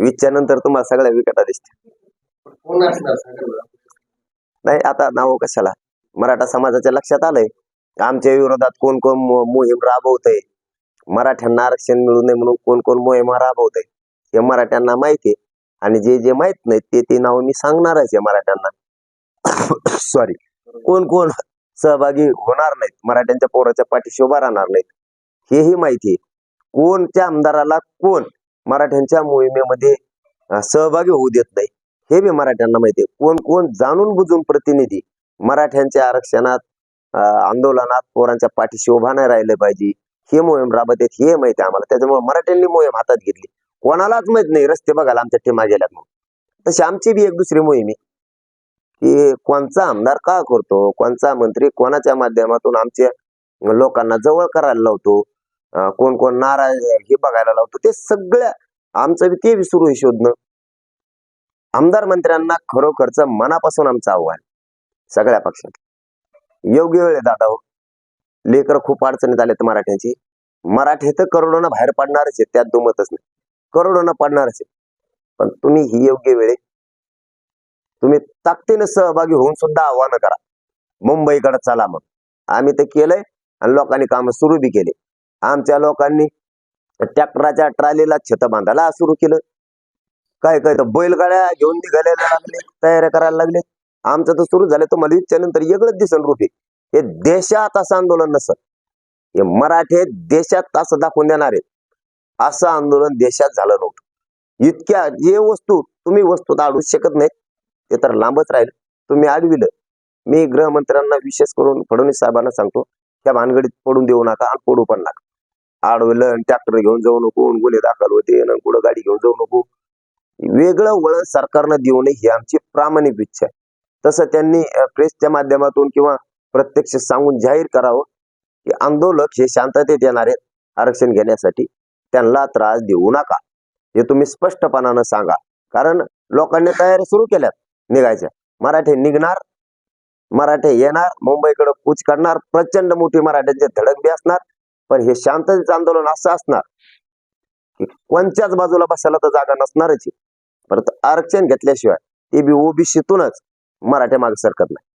वीसच्या नंतर तुम्हाला सगळ्या विकटा दिसतील. बरं. नाही आता नाव कशाला? मराठा समाजाच्या लक्षात आलंय. आमच्या विरोधात कोण कोण मोहीम राबवतय? मराठ्यांना आरक्षण मिळू नये म्हणून कोण कोण मोहीम राबवतय? हे मराठ्यांना माहिती आहे. आणि जे जे माहीत नाही ते ते नाव मी सांगणारच आहे मराठ्यांना. सॉरी कोण कोण सहभागी होणार नाहीत? मराठ्यांच्या पोराच्या पाठीशी उभा राहणार नाहीत. हेही माहिती कोणत्या आमदाराला कोण मराठ्यांच्या मोहिमेमध्ये सहभागी होऊ देत नाही. हे बी मराठ्यांना माहिती आहे. कोण कोण जाणून बुजून प्रतिनिधी मराठ्यांच्या आरक्षणात आंदोलनात पोरांच्या पाठीशी उभा नाही राहिलं पाहिजे. हे मोहीम राबत आहेत हे माहिती आहे आम्हाला. त्याच्यामुळे मराठ्यांनी मोहीम हातात घेतली. कोणालाच माहीत नाही रस्ते बघायला आमच्या टीमा गेल्यात मग तशी आमची बी एक दुसरी मोहीम आहे. की कोणचा आमदार का करतो कोणचा मंत्री कोणाच्या माध्यमातून आमच्या लोकांना जवळ करायला लावतो कोण कोण नाराज हे बघायला लावतो ते सगळ्या आमचं बी ते बी सुरू आहे शोधणं. आमदार मंत्र्यांना खरोखरच मनापासून आमचं आव्हान. सगळ्या पक्षात. योग्य वेळ आहे दादा हो. लेकर खूप अडचणीत आलेत मराठ्यांची. मराठी तर करोडोना बाहेर पडणारच आहे त्यात दुमतच नाही. करोडोना पडणारच आहे पण तुम्ही ही योग्य वेळे तुम्ही ताकदीनं सहभागी होऊन सुद्धा आव्हानं करा. मुंबईकडे चला मग. आम्ही ते केलंय आणि लोकांनी काम सुरू बी केले. आमच्या लोकांनी ट्रॅक्टराच्या ट्रॉलीला छत बांधायला सुरू केलं. काय काय तर बैलगाड्या घेऊन निघायला लागले तयाऱ्या करायला लागले. आमचं तर सुरू झालं. तुम्हाला इच्छा नंतर वेगळंच दिसन रूपे हे देशात असं आंदोलन नसत. हे मराठे देशात असं दाखवून देणार आहेत. असं आंदोलन देशात झालं नव्हतं. इतक्या जे वस्तू तुम्ही वस्तू अडू शकत नाही ते तर लांबच राहील. तुम्ही अडविलं मी गृहमंत्र्यांना विशेष करून फडणवीस साहेबांना सांगतो त्या भानगडीत पडून देऊ नका आणि पडू पण नका. अडवलं ट्रॅक्टर घेऊन जाऊ नको गुन्हे दाखल होते कुठं गाडी घेऊन जाऊ नको. वेगळं वळण सरकारनं देऊ नये ही आमची प्रामाणिक इच्छा आहे. तसं त्यांनी प्रेसच्या माध्यमातून किंवा प्रत्यक्ष सांगून जाहीर करावं की आंदोलक हे शांततेत येणार आहेत आरक्षण घेण्यासाठी. त्यांना त्रास देऊ नका. हे तुम्ही स्पष्टपणानं सांगा. कारण लोकांनी तयारी सुरू केल्यात निघायच्या. मराठे निघणार मराठे येणार मुंबईकडे कूच करणार प्रचंड मोठी मराठ्यांची धडक बी असणार. पण हे शांततेचं आंदोलन असं असणार की कोणत्याच बाजूला बसायला तर जागा नसणारच आहे. परत आरक्षण घेतल्याशिवाय ते बी ओबीसीतूनच मराठे मागे सरकत नाही.